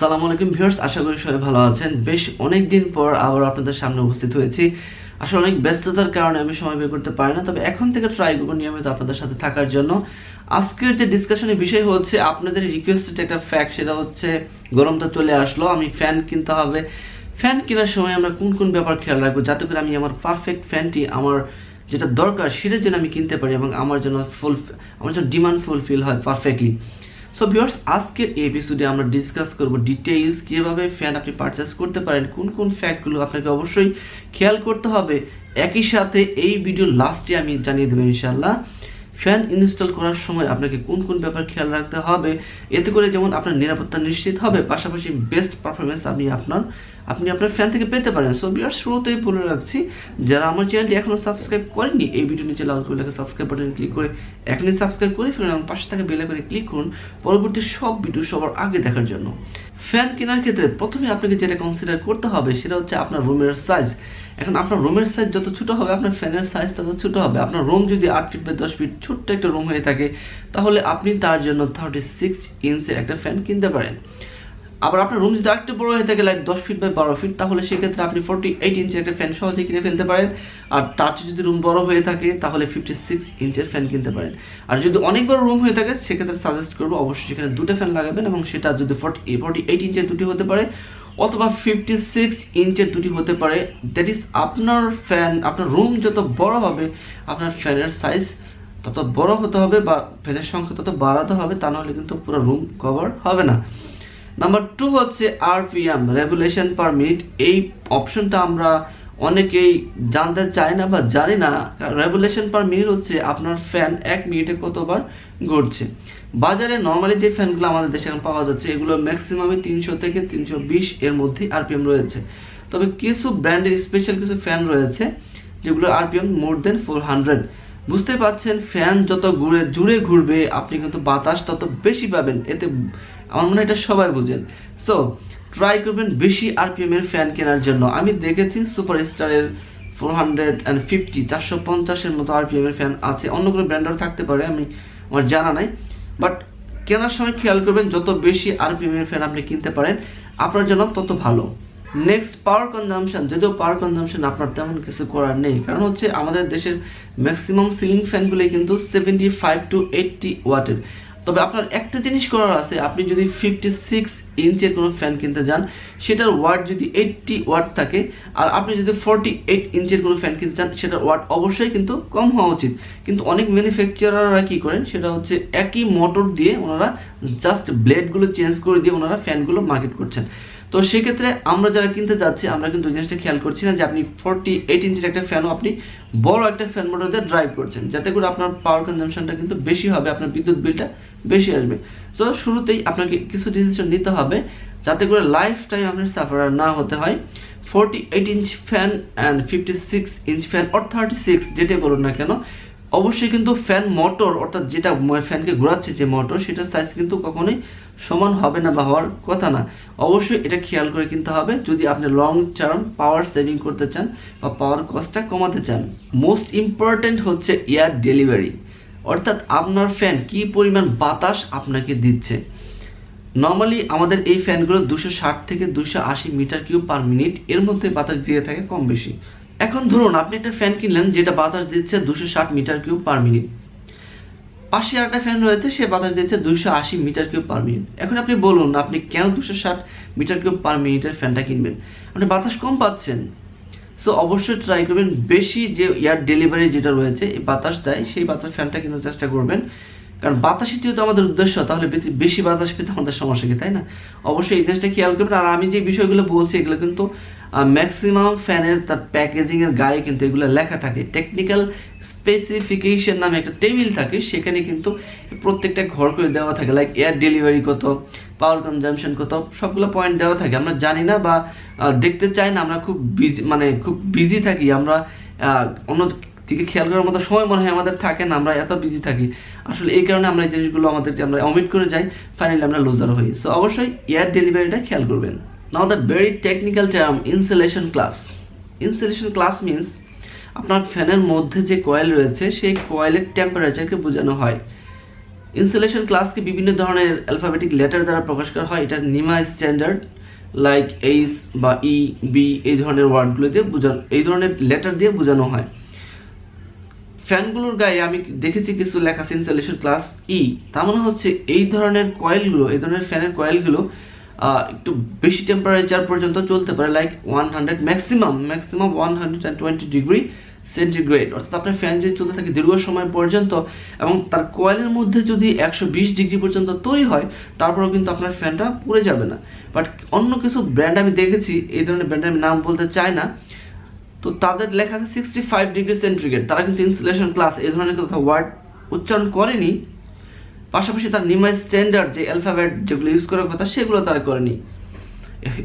সালাম আলাইকুম ভিউয়ার্স, আশা করি সবাই ভালো আছেন। বেশ অনেক দিন পর আবার আপনাদের সামনে উপস্থিত হয়েছি। আসলে অনেক ব্যস্ততার কারণে আমি সময় বের করতে পারি না, তবে এখন থেকে ট্রাই করব নিয়মিত আপনাদের সাথে থাকার জন্য। আজকের যে ডিসকাশনের বিষয় হচ্ছে, আপনাদের রিকোয়েস্টেড একটা ফ্যাক্ট সেটা হচ্ছে, গরমটা চলে আসলো, আমি ফ্যান কিনতে হবে। ফ্যান কেনার সময় আমরা কোন কোন ব্যাপার খেয়াল রাখব? যাতে করে আমি আমার পারফেক্ট ফ্যানটি আমার যেটা দরকার, সেটার জন্য আমি কিনতে পারি এবং আমার জন্য ফুল আমার জন্য ডিমান্ড ফুলফিল হয় পারফেক্টলি সো ভিউয়ার্স আজকের এই এপিসোডে আমরা ডিসকাস করব ডিটেইলস কীভাবে ফ্যান আপনি পারচেস করতে পারেন, কোন কোন ফ্যাক্টগুলো আপনাকে অবশ্যই খেয়াল করতে হবে। একই সাথে এই ভিডিও লাস্টে আমি জানিয়ে দেবো ইনশাল্লাহ ফ্যান ইনস্টল করার সময় আপনাকে কোন কোন ব্যাপার খেয়াল রাখতে হবে, এতে করে যেমন আপনার নিরাপত্তা নিশ্চিত হবে, পাশাপাশি বেস্ট পারফরমেন্স আপনি আপনার আপনি আপনার ফ্যান থেকে পেতে পারেন। সো বিয়ার শুরুতেই বলে রাখছি, যারা আমার চ্যানেলটি এখনও সাবস্ক্রাইব করেনি এই ভিডিও নিচে লাল করে সাবস্ক্রাইব বাটনে ক্লিক করে এখনই সাবস্ক্রাইব করে ফেলুন এবং পাশে থাকা বেলে করে ক্লিক করুন পরবর্তী সব ভিডিও সবার আগে দেখার জন্য। ফ্যান কেনার ক্ষেত্রে প্রথমে আপনাকে যেটা কনসিডার করতে হবে, সেটা হচ্ছে আপনার রুমের সাইজ এখন আপনার রুমের সাইজ যত ছোট হবে, আপনার ফ্যানের সাইজ তত ছোট হবে। আপনার রুম যদি আট ফিট বা দশ ফিট ছোট্ট একটা রুম হয়ে থাকে, তাহলে আপনি তার জন্য থার্টি সিক্স ইঞ্চের একটা ফ্যান কিনতে পারেন। আবার আপনার রুম যদি আরেকটু বড় হয়ে থাকে লাইক দশ ফিট বাই বারো ফিট তাহলে সেক্ষেত্রে আপনি ফোর্টি এইট ইঞ্চের একটা ফ্যান সহজে কিনে ফেলতে পারেন। আর তার চেয়ে যদি রুম বড় হয়ে থাকে, তাহলে ফিফটি সিক্স ইঞ্চের ফ্যান কিনতে পারেন। আর যদি অনেক বড় রুম হয়ে থাকে, সেক্ষেত্রে সাজেস্ট করব, অবশ্যই সেখানে দুটো ফ্যান লাগাবেন এবং সেটা যদি ফোর্টি ফোর্টি এইট ইঞ্চের দুটি হতে পারে, অথবা ফিফটি সিক্স ইঞ্চের দুটি হতে পারে। দ্যাট ইজ আপনার ফ্যান আপনার রুম যত বড় হবে, আপনার ফ্যানের সাইজ তত বড় হতে হবে বা ফ্যানের সংখ্যা তত বাড়াতে হবে, তা নাহলে কিন্তু পুরো রুম কভার হবে না। নাম্বার টু হচ্ছে আরপিএম রেগুলেশন পার মিনিট এই অপশনটা আমরা অনেকেই জানতে চাই না বা জানি না। রেগুলেশন পার মিনিট হচ্ছে আপনার ফ্যান এক মিনিটে কতবার ঘুরছে বাজারে নর্মালি যে ফ্যানগুলো আমাদের দেশে এখন পাওয়া যাচ্ছে, এগুলো ম্যাক্সিমামে তিনশো থেকে তিনশো বিশ এর মধ্যে আরপিএম রয়েছে। তবে কিছু ব্র্যান্ডের স্পেশাল কিছু ফ্যান রয়েছে যেগুলো RPM more than four hundred বুঝতে পারছেন, ফ্যান যত ঘুরে, জুড়ে ঘুরবে, আপনি কিন্তু বাতাস তত বেশি পাবেন। এতে আমার মনে হয় এটা সবাই বুঝেন। সো ট্রাই করবেন বেশি আরপিএম এর ফ্যান কেনার জন্য। আমি দেখেছি সুপার স্টারের ফোর হান্ড্রেড অ্যান্ড ফিফটি চারশো পঞ্চাশের মতো আরপিএম এর ফ্যান আছে। অন্য কোনো ব্র্যান্ডেরও থাকতে পারে, আমি আমার জানা নাই। বাট কেনার সময় খেয়াল করবেন, যত বেশি আরপিএম এর ফ্যান আপনি কিনতে পারেন, আপনার জন্য তত ভালো। নেক্সট পাওয়ার কনজামশন যদিও পাওয়ার কনজামশন আপনার তেমন কিছু করার নেই, কারণ হচ্ছে আমাদের দেশের ম্যাক্সিমাম সিলিং ফ্যানগুলি কিন্তু সেভেন্টি ফাইভ টু এইটটি ওয়াটের তবে আপনার একটা জিনিস করার আছে, আপনি যদি ফিফটি সিক্স ইঞ্চের কোনো ফ্যান কিনতে যান, সেটার ওয়াট যদি এইটটি ওয়াট থাকে, আর আপনি যদি ফোরটি এইট ইঞ্চের কোনো ফ্যান কিনতে চান, সেটার ওয়াট অবশ্যই কিন্তু কম হওয়া উচিত। কিন্তু অনেক ম্যানুফ্যাকচারাররা কী করেন, সেটা হচ্ছে একই মোটর দিয়ে ওনারা জাস্ট ব্লেডগুলো চেঞ্জ করে দিয়ে ওনারা ফ্যানগুলো মার্কেট করছেন। তো সেক্ষেত্রে আমরা যারা কিনতে যাচ্ছি, আমরা কিন্তু জিনিসটা খেয়াল করছি না যে আপনি ফোরটি এইট ইঞ্চের একটা ফ্যানও আপনি বড় একটা ফ্যান মোটর দিয়ে ড্রাইভ করছেন। যাতে করে আপনার পাওয়ার কনজামশনটা কিন্তু বেশি হবে, আপনার বিদ্যুৎ বিলটা বেশি আসবে। সো শুরুতেই আপনাকে কিছু ডিসিশন নিতে হবে, যাতে করে লাইফ টাইম আপনার সাফারার না হতে হয়। Forty eight inch fan and fifty six inch fan or thirty six যেটাই বলুন না কেন অবশ্যই কিন্তু ফ্যান মোটর অর্থাৎ যেটা ফ্যানকে ঘোরাচ্ছে যে মোটর সেটার সাইজ কিন্তু কখনোই সমান হবে না বা হওয়ার কথা না। অবশ্যই এটা খেয়াল করে কিনতে হবে। যদি আপনি লং টার্ম পাওয়ার সেভিং করতে চান বা পাওয়ার কস্টটা কমাতে চান মোস্ট ইম্পর্ট্যান্ট হচ্ছে এয়ার ডেলিভারি অর্থাৎ আপনার ফ্যান কি পরিমাণ বাতাস আপনাকে দিচ্ছে। নর্মালি আমাদের এই ফ্যানগুলো দুশো ষাট থেকে দুশো আশি মিটার কিউব পার মিনিট এর মধ্যে বাতাস দিয়ে থাকে কম বেশি। এখন ধরুন আপনি একটা ফ্যান কিনলেন যেটা বাতাস দিচ্ছে দুশো ষাট মিটার কিউব পার মিনিট পাশে একটা ফ্যান রয়েছে, সে বাতাস দিচ্ছে দুশো আশি মিটার কিউব পার মিনিট এখন আপনি বলুন, আপনি কেন দুশো ষাট মিটার কিউব পার মিনিটের ফ্যানটা কিনবেন? আপনি বাতাস কম পাচ্ছেন সো অবশ্যই ট্রাই করবেন। বেশি যে এয়ার ডেলিভারি যেটা রয়েছে, এই বাতাস দেয়, সেই বাতাস ফ্যানটা কেনার চেষ্টা করবেন। কারণ বাতাসই যেহেতু আমাদের উদ্দেশ্য, তাহলে বেশি বাতাস পেতে আমাদের সমস্যা কি, তাই না? অবশ্যই এই জিনিসটা খেয়াল করবেন। আর আমি যে বিষয়গুলো বলছি, এগুলো কিন্তু ম্যাক্সিমাম ফ্যানের তার প্যাকেজিংয়ের গায়ে কিন্তু এগুলো লেখা থাকে। টেকনিক্যাল স্পেসিফিকেশন নামে একটা টেবিল থাকে, সেখানে কিন্তু প্রত্যেকটা ঘর করে দেওয়া থাকে লাইক এয়ার ডেলিভারি কত পাওয়ার কনজামশন কত, সবগুলো পয়েন্ট দেওয়া থাকে। আমরা জানি না বা দেখতে চাই না, আমরা খুব বিজি মানে খুব বিজি থাকি। আমরা অন্য দিকে খেয়াল করার মতো সময় মনে হয় আমাদের থাকে না, আমরা এত বিজি থাকি। আসলে এই কারণে আমরা এই জিনিসগুলো আমাদেরকে আমরা অমিট করে যাই ফাইনালি আমরা লুজার হই। সো অবশ্যই এয়ার ডেলিভারিটা খেয়াল করবেন। Now the very technical term insulation class insulation class means আপনার ফ্যানের মধ্যে যে কয়েল রয়েছে, সেই কয়েলের টেম্পারেচারকে বোঝানো হয়। ইনসুলেশন ক্লাসকে বিভিন্ন ধরনের অ্যালফাবেটিক লেটার দ্বারা প্রকাশ করা হয়। এটা নিমা স্ট্যান্ডার্ড লাইক এইচ বা ই বি এই ধরনের ওয়ার্ডগুলো দিয়ে বোঝানো, এই ধরনের লেটার দিয়ে বোঝানো হয়। ফ্যানগুলোর গায়ে আমি দেখেছি কিছু লেখা আছে ইনসুলেশন ক্লাস ই তার মানে হচ্ছে এই ধরনের কয়েলগুলো এই ধরনের ফ্যানের কয়েলগুলো একটু বেশি টেম্পারেচার পর্যন্ত চলতে পারে like one hundred maximum maximum one hundred and twenty degree centigrade অর্থাৎ আপনার ফ্যান যদি চলতে থাকে দীর্ঘ সময় পর্যন্ত এবং তার কয়েলের মধ্যে যদি একশো বিশ ডিগ্রি পর্যন্ত তৈরি হয়, তারপরেও কিন্তু আপনার ফ্যানটা পুড়ে যাবে না। বাট অন্য কিছু ব্র্যান্ড আমি দেখেছি, এই ধরনের ব্র্যান্ডের আমি নাম বলতে চাই না। তো তাদের লেখা আছে সিক্সটি ফাইভ ডিগ্রি সেন্টিগ্রেড তারা কিন্তু ইনসুলেশন ক্লাস এই ধরনের কথা ওয়ার্ড উচ্চারণ করেনি। পাশাপাশি তার নিমাই স্ট্যান্ডার্ড যে অ্যালফাবেট যেগুলো ইউজ করার কথা, সেগুলো তারা করেনি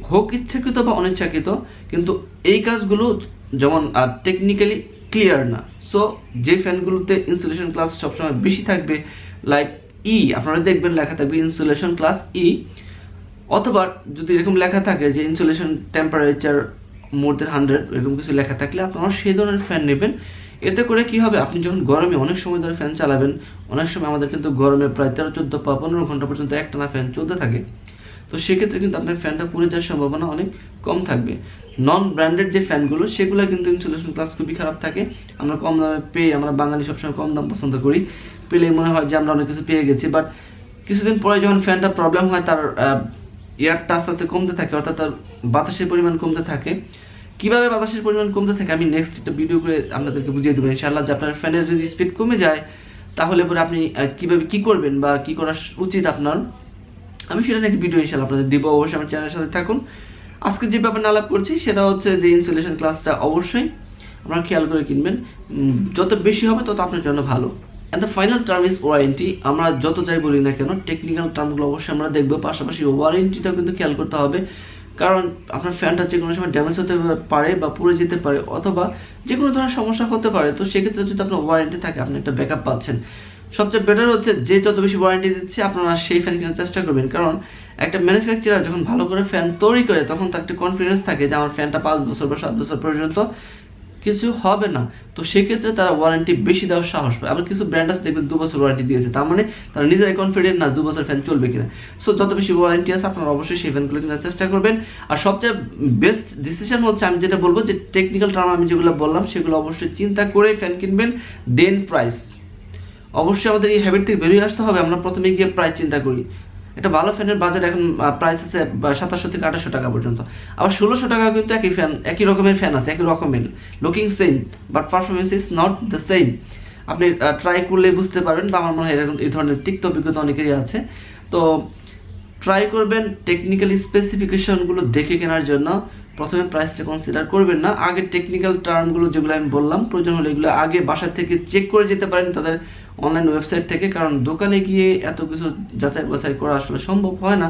হোক ইচ্ছাকৃত বা অনিচ্ছাকৃত, কিন্তু এই কাজগুলো যেমন টেকনিক্যালি ক্লিয়ার না। সো যে ফ্যানগুলোতে ইনসুলেশন ক্লাস সবসময় বেশি থাকবে লাইক ই আপনারা দেখবেন লেখা থাকবে ইনসুলেশন ক্লাস ই অথবা যদি এরকম লেখা থাকে যে insulation temperature more than hundred এরকম কিছু লেখা থাকলে আপনারা সেই ধরনের ফ্যান নেবেন। এতে করে কি হবে? আপনি যখন গরমে অনেক সময় ধরে ফ্যান চালাবেন, অনেক সময় আমাদের কিন্তু গরমে প্রায় তেরো, চোদ্দ বা পনেরো ঘণ্টা পর্যন্ত একটানা ফ্যান চলতে থাকে। তো সেক্ষেত্রে কিন্তু আপনার ফ্যানটা পুড়ে যাওয়ার সম্ভাবনা অনেক কম থাকবে। নন ব্র্যান্ডেড যে ফ্যানগুলো সেগুলো কিন্তু ইনসুলেশন ক্লাস খুবই খারাপ থাকে। আমরা কম দামে পেয়ে, আমরা বাঙালি সবসময় কম দাম পছন্দ করি। পেলে মনে হয় যে আমরা অনেক কিছু পেয়ে গেছি বাট কিছুদিন পরে যখন ফ্যানটা প্রবলেম হয়, তার এয়ারটা আস্তে আস্তে কমতে থাকে, অর্থাৎ তার বাতাসের পরিমাণ কমতে থাকে। কীভাবে বাতাসের পরিমাণ কমতে থাকে, আমি নেক্সট একটা ভিডিও করে আপনাদেরকে বুঝিয়ে দেবো। ইনশাআল্লাহ যে আপনার ফ্যানের যদি স্পিড কমে যায়, তাহলে পরে আপনি কীভাবে কি করবেন বা কি করা উচিত আপনার, আমি সেটা একটা ভিডিও ইনশাআল্লাহ আপনাদের দিব। অবশ্যই আমার চ্যানেলের সাথে থাকুন। আজকে যে ব্যাপারে আলাপ করছি, সেটা হচ্ছে যে ইনসুলেশন ক্লাসটা অবশ্যই আপনারা খেয়াল করে কিনবেন। যত বেশি হবে, তত আপনার জন্য ভালো। And the final term is warranty আমরা যত যাই বলি না কেন টেকনিক্যাল টার্মগুলো অবশ্যই আমরা দেখব। পাশাপাশি ওয়ারেন্টিটাও কিন্তু খেয়াল করতে হবে। কারণ আপনার ফ্যানটা যে কোনো সময় ড্যামেজ হতে পারে বা পুড়ে যেতে পারে অথবা যে কোনো ধরনের সমস্যা হতে পারে, তো সেক্ষেত্রে যদি আপনার ওয়ারেন্টি থাকে, আপনি একটা ব্যাকআপ পাচ্ছেন। সবচেয়ে বেটার হচ্ছে যে যত বেশি ওয়ারেন্টি দিচ্ছে, আপনারা সেই ফ্যান কেনার চেষ্টা করবেন। কারণ একটা ম্যানুফ্যাকচারার যখন ভালো করে ফ্যান তৈরি করে, তখন তার একটা কনফিডেন্স থাকে যে আমার ফ্যানটা পাঁচ বছর বা সাত বছর পর্যন্ত কিছু হবে না। তো সেক্ষেত্রে তারা ওয়ারেন্টি বেশি দেওয়ার সাহস পায়। আবার কিছু ব্র্যান্ড আছে, দেখবেন দু বছর ওয়ারেন্টি দিয়েছে। তার মানে তারা নিজেরাই কনফিডেন্ট না দু বছর ফ্যান চলবে কিনা। সো যত বেশি ওয়ারেন্টি আছে, আপনারা অবশ্যই সেই ফ্যানগুলো কেনার চেষ্টা করবেন। আর সবচেয়ে বেস্ট ডিসিশন হচ্ছে, আমি যেটা বলব যে টেকনিক্যাল টার্ম আমি যেগুলো বললাম, সেগুলো অবশ্যই চিন্তা করে ফ্যান কিনবেন দেন প্রাইস অবশ্যই আমাদের এই হ্যাবিট থেকে বেরিয়ে আসতে হবে। আমরা প্রথমে গিয়ে প্রাইস চিন্তা করি। একটা ভালো ফ্যানের বাজার এখন প্রাইস আছে সাতাশশো থেকে আঠাশশো টাকা পর্যন্ত। আবার ষোলোশো টাকা কিন্তু একই ফ্যান একই রকমের ফ্যান আছে, একই রকমের। Looking same but performance is not the same আপনি ট্রাই করলে বুঝতে পারবেন, বা আমার মনে হয় এরকম, এই ধরনের তিক্ত অভিজ্ঞতা অনেকেরই আছে। তো ট্রাই করবেন টেকনিক্যাল স্পেসিফিকেশনগুলো দেখে কেনার জন্য। প্রথমে প্রাইসটা কনসিডার করবেন না। আগে টেকনিক্যাল টার্মগুলো যেগুলো আমি বললাম, প্রয়োজন হলে এগুলো আগে বাসা থেকে চেক করে যেতে পারেন তাদের অনলাইন ওয়েবসাইট থেকে, কারণ দোকানে গিয়ে এত কিছু যাচাই বাছাই করা আসলে সম্ভব হয় না।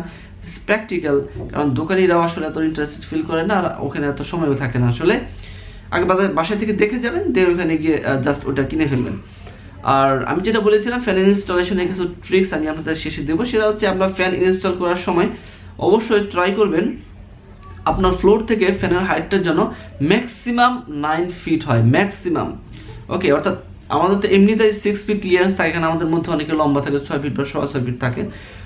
প্র্যাকটিক্যাল কারণ দোকানিরাও আসলে এত ইন্টারেস্টেড ফিল করে না, আর ওখানে এত সময়ও থাকে না আসলে। আগে বাজার বাসা থেকে দেখে যাবেন দেন ওখানে গিয়ে জাস্ট ওটা কিনে ফেলবেন। আর আমি যেটা বলেছিলাম ফ্যান ইনস্টলেশনে কিছু ট্রিক্স আমি আপনাদের শেষে দেবো, সেটা হচ্ছে আপনার ফ্যান ইনস্টল করার সময় অবশ্যই ট্রাই করবেন। আপনার ফ্লোর থেকে ফ্যানের হাইটটার জন্য ম্যাক্সিমাম নাইন ফিট হয় ম্যাক্সিমাম ওকে অর্থাৎ আমাদের তো এমনিতেই সিক্স ফিট ক্লিয়ারেন্স থাকে এখানে আমাদের মধ্যে অনেকে লম্বা থাকে, ছয় ফিট বা সোয়া ছয় ফিট থাকে।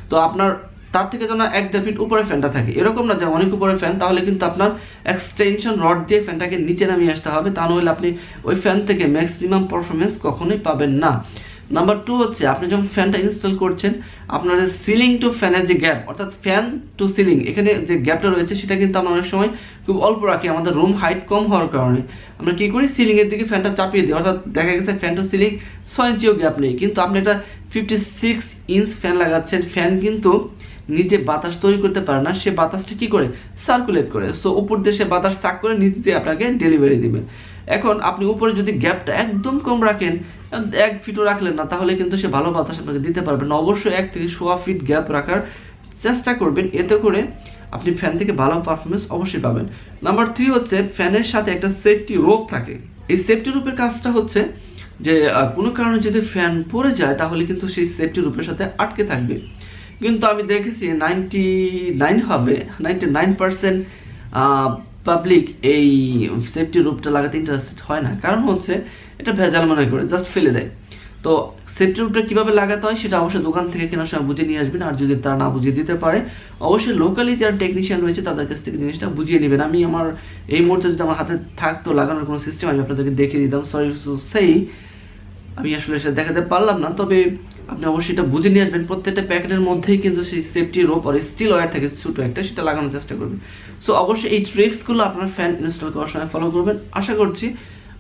তো আপনার তার থেকে যেন এক দেড় ফিট উপরে ফ্যানটা থাকে। এরকম না যে অনেক উপরে ফ্যান তাহলে কিন্তু আপনার এক্সটেনশন রড দিয়ে ফ্যানটাকে নিচে নামিয়ে আসতে হবে। তা নইলে আপনি ওই ফ্যান থেকে ম্যাক্সিমাম পারফরমেন্স কখনোই পাবেন না। নাম্বার টু হচ্ছে, আপনি যখন ফ্যানটা ইনস্টল করছেন, আপনার যে সিলিং টু ফ্যানের যে গ্যাপ অর্থাৎ ফ্যান টু সিলিং এখানে যে গ্যাপটা রয়েছে, সেটা কিন্তু আমরা অনেক সময় খুব অল্প রাখি, আমাদের রুম হাইট কম হওয়ার কারণে। আমরা কি করি? সিলিং এর দিকে ফ্যানটা চাপিয়ে দিই, অর্থাৎ দেখা গেছে ফ্যান টু সিলিং ছয় ইঞ্চিও গ্যাপ নেই। কিন্তু আপনি একটা ফিফটি সিক্স ইঞ্চ ফ্যান লাগাচ্ছেন ফ্যান কিন্তু নিজে বাতাস তৈরি করতে পারে না, সে বাতাসটা কি করে? সার্কুলেট করে। সো উপর সে বাতাস চাক করে, নিচ দিয়ে আপনাকে ডেলিভারি দিবে। এখন আপনি উপরে যদি গ্যাপটা একদম কম রাখেন, এক ফিটও রাখলেন না, তাহলে কিন্তু সে ভালো বাতাস আপনাকে দিতে পারবে না। অবশ্যই এক থেকে সোয়া ফিট গ্যাপ রাখার চেষ্টা করবেন। এতে করে আপনি ফ্যান থেকে ভালো পারফরমেন্স অবশ্যই পাবেন। নাম্বার থ্রি হচ্ছে ফ্যানের সাথে একটা সেফটি রোপ থাকে। এই সেফটি রূপের কাজটা হচ্ছে যে কোনো কারণে যদি ফ্যান পড়ে যায়, তাহলে কিন্তু সেই সেফটি রূপের সাথে আটকে থাকবে। কিন্তু আমি দেখেছি নাইনটি নাইন হবে নাইনটি নাইন পার্সেন্ট পাবলিক এই সেফটি রূপটা লাগাতে ইন্টারেস্টেড হয় না। কারণ হচ্ছে, এটা ভেজাল মনে করে জাস্ট ফেলে দেয়। তো সেফটি রুটটা কীভাবে লাগাতে হয় সেটা অবশ্যই দোকান থেকে কেনার সময় বুঝে নিয়ে আসবেন। আর যদি তারা না বুঝিয়ে দিতে পারে, অবশ্যই লোকালি যারা টেকনিশিয়ান রয়েছে, তাদের কাছ থেকে জিনিসটা বুঝিয়ে নেবেন। আমি আমার এই মুহূর্তে যদি আমার হাতে থাকতো লাগানোর কোনো সিস্টেম আমি আপনাদেরকে দেখিয়ে দিতাম। সরি সেই আমি আসলে সেটা দেখাতে পারলাম না। তবে আপনি অবশ্যই এটা বুঝে নিয়ে আসবেন। প্রত্যেকটা প্যাকেটের মধ্যেই কিন্তু সেই সেফটি রোপ আর স্টিল ওয়্যার থাকে, ছোটো একটা, সেটা লাগানোর চেষ্টা করবেন। সো অবশ্যই এই ট্রিক্সগুলো আপনার ফ্যান ইনস্টল করার সময় ফলো করবেন। আশা করছি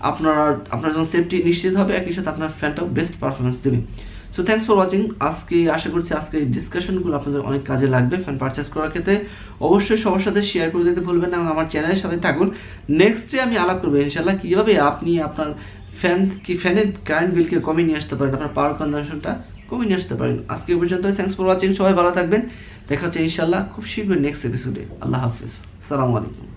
আপনার আপনার যেমন সেফটি নিশ্চিত হবে, একই সাথে আপনার ফ্যানটাও বেস্ট পারফরমেন্স দেবে। সো থ্যাংকস ফর ওয়াচিং আজকে, আশা করছি আজকে এই ডিসকাশনগুলো আপনাদের অনেক কাজে লাগবে ফ্যান পারচেস করার ক্ষেত্রে। অবশ্যই সবার সাথে শেয়ার করে দিতে ভুলবেন না এবং আমার চ্যানেলের সাথে থাকুন। নেক্সটে আমি আলাপ করব ইনশাল্লাহ কীভাবে আপনি আপনার ফ্যান কি ফ্যানের কারেন্ট বিলকে কমিয়ে নিয়ে আসতে পারেন? আপনার পাওয়ার কনজামশনটা কমিয়ে নিয়ে আসতে পারেন। আজকে পর্যন্ত থ্যাংকস ফর ওয়াচিং সবাই ভালো থাকবেন। দেখা হচ্ছে ইনশাল্লাহ খুব শীঘ্রই নেক্সট এপিসোডে আল্লাহ হাফিজ। সালামু আলাইকুম।